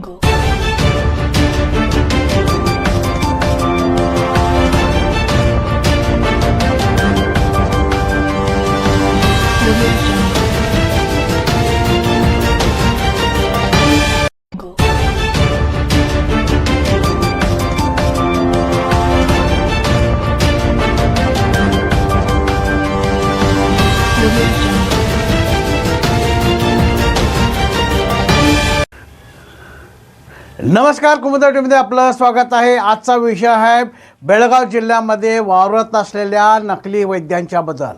Go. नमस्कार कुमुदाटीमध्ये आपलं स्वागत आहे. आजचा विषय आहे बेळगाव जिल्ह्यामध्ये वावरत असलेल्या नकली वैद्यांच्या बद्दल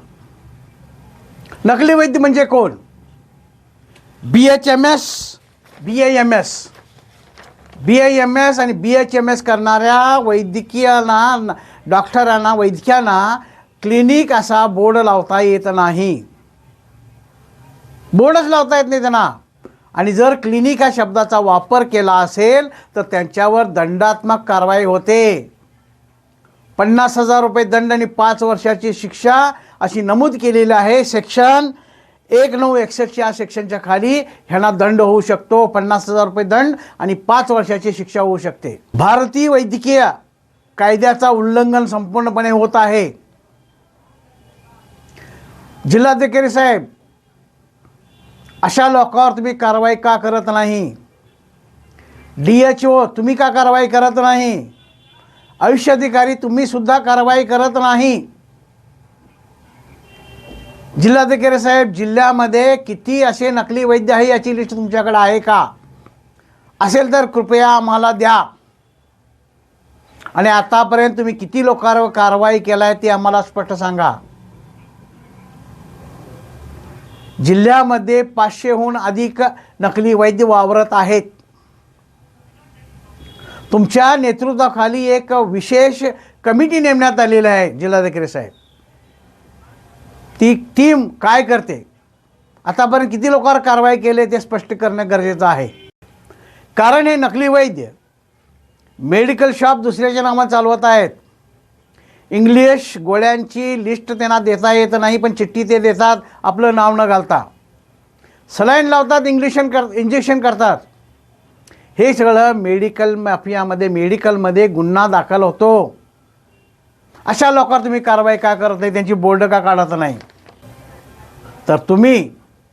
नकली वैद्य म्हणजे कोण? B H M S B A M S B A M S आणि बी एच एम एस करणाऱ्या वैद्यकीयांना डॉक्टरांना वैद्यकांना क्लिनिक असा बोर्ड लावता येत नाही. बोर्डच लावता येत नाही त्यांना. आणि जर क्लिनिक ह्या शब्दाचा वापर केला असेल तर त्यांच्यावर दंडात्मक कारवाई होते. पन्नास हजार रुपये दंड आणि पाच वर्षाची शिक्षा अशी नमूद केलेली आहे. सेक्शन एक नऊ एकसष्ट या सेक्शनच्या खाली ह्यांना दंड होऊ शकतो. पन्नास हजार रुपये दंड आणि पाच वर्षाची शिक्षा होऊ शकते. भारतीय वैद्यकीय कायद्याचा उल्लंघन संपूर्णपणे होत आहे. जिल्हाधिकारी साहेब अशा लोकांवर तुम्ही कारवाई का करत नाही? डी एच ओ तुम्ही का कारवाई करत नाही? आयुष्य अधिकारी तुम्हीसुद्धा कारवाई करत नाही? जिल्हाधिकारी साहेब जिल्ह्यामध्ये किती असे नकली वैद्य आहे याची लिस्ट तुमच्याकडे आहे का? असेल तर कृपया आम्हाला द्या. आणि आतापर्यंत तुम्ही किती लोकांवर कारवाई केला आहे ते आम्हाला स्पष्ट सांगा. जिल्ह्यामध्ये पाचशेहून अधिक नकली वैद्य वावरत आहेत. तुमच्या नेतृत्वाखाली एक विशेष कमिटी नेमण्यात आलेली आहे जिल्हाधिकारी साहेब. ती टीम काय करते? आतापर्यंत किती लोकांवर कारवाई केली ते स्पष्ट करणं गरजेचं आहे. कारण हे नकली वैद्य मेडिकल शॉप दुसऱ्याच्या नावात चालवत आहेत. इंग्लिश गोळ्यांची लिस्ट त्यांना देता येत नाही पण चिठ्ठी ते देतात आपलं नाव न घालता. सलाईन लावतात इंग्लिशन कर इंजेक्शन करतात. हे सगळं मेडिकल माफियामध्ये मेडिकलमध्ये गुन्हा दाखल होतो. अशा लोकांवर तुम्ही कारवाई का करत नाही? त्यांची बोर्ड का काढत नाही? तर तुम्ही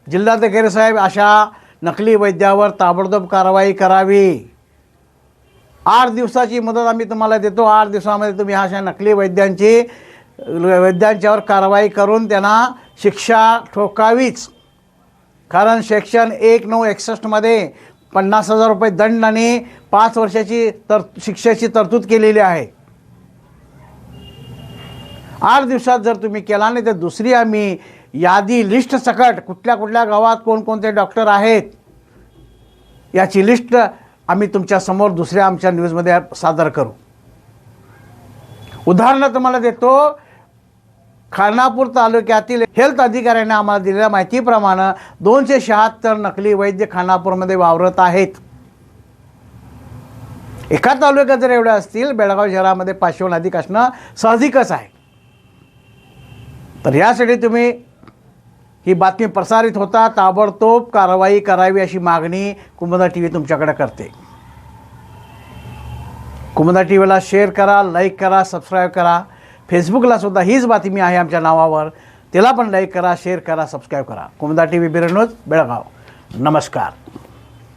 जिल्हाधिकारी साहेब अशा नकली वैद्यावर ताबडतोब कारवाई करावी. आठ दिवसाची मदत आम्ही तुम्हाला देतो. आठ दिवसामध्ये तुम्ही अशा नकली वैद्यांची वैद्यांच्यावर कारवाई करून त्यांना शिक्षा ठोकावीच. कारण सेक्शन एक नऊ एकसष्टमध्ये पन्नास हजार रुपये दंड आणि पाच वर्षाची तर शिक्षेची तरतूद केलेली आहे. आठ दिवसात जर तुम्ही केला नाही तर दुसरी आम्ही यादी लिस्ट सकट कुठल्या कुठल्या गावात कोणकोणते डॉक्टर आहेत याची लिस्ट आम्ही तुमच्यासमोर दुसऱ्या आमच्या न्यूजमध्ये सादर करू. उदाहरणं तुम्हाला देतो खानापूर तालुक्यातील हेल्थ अधिकाऱ्याने आम्हाला दिलेल्या माहितीप्रमाणे दोनशे शहात्तर नकली वैद्य खानापूरमध्ये वावरत आहेत. एका तालुक्यात जर एवढ्या असतील बेळगाव शहरामध्ये पाचशेहून अधिक असणं साहजिकच आहे. तर यासाठी तुम्ही ही बातमी प्रसारित होता ताबडतोब कारवाई करावी अशी मागणी कुंभदा टी व्ही तुमच्याकडे करते. कुंभदा टी व्हीला शेअर करा लाईक करा सबस्क्राईब करा. फेसबुकला सुद्धा हीच बातमी आहे आमच्या नावावर. त्याला पण लाईक करा शेअर करा सबस्क्राईब करा. कुमदा टी व्ही बिरनोज बेळगाव. नमस्कार.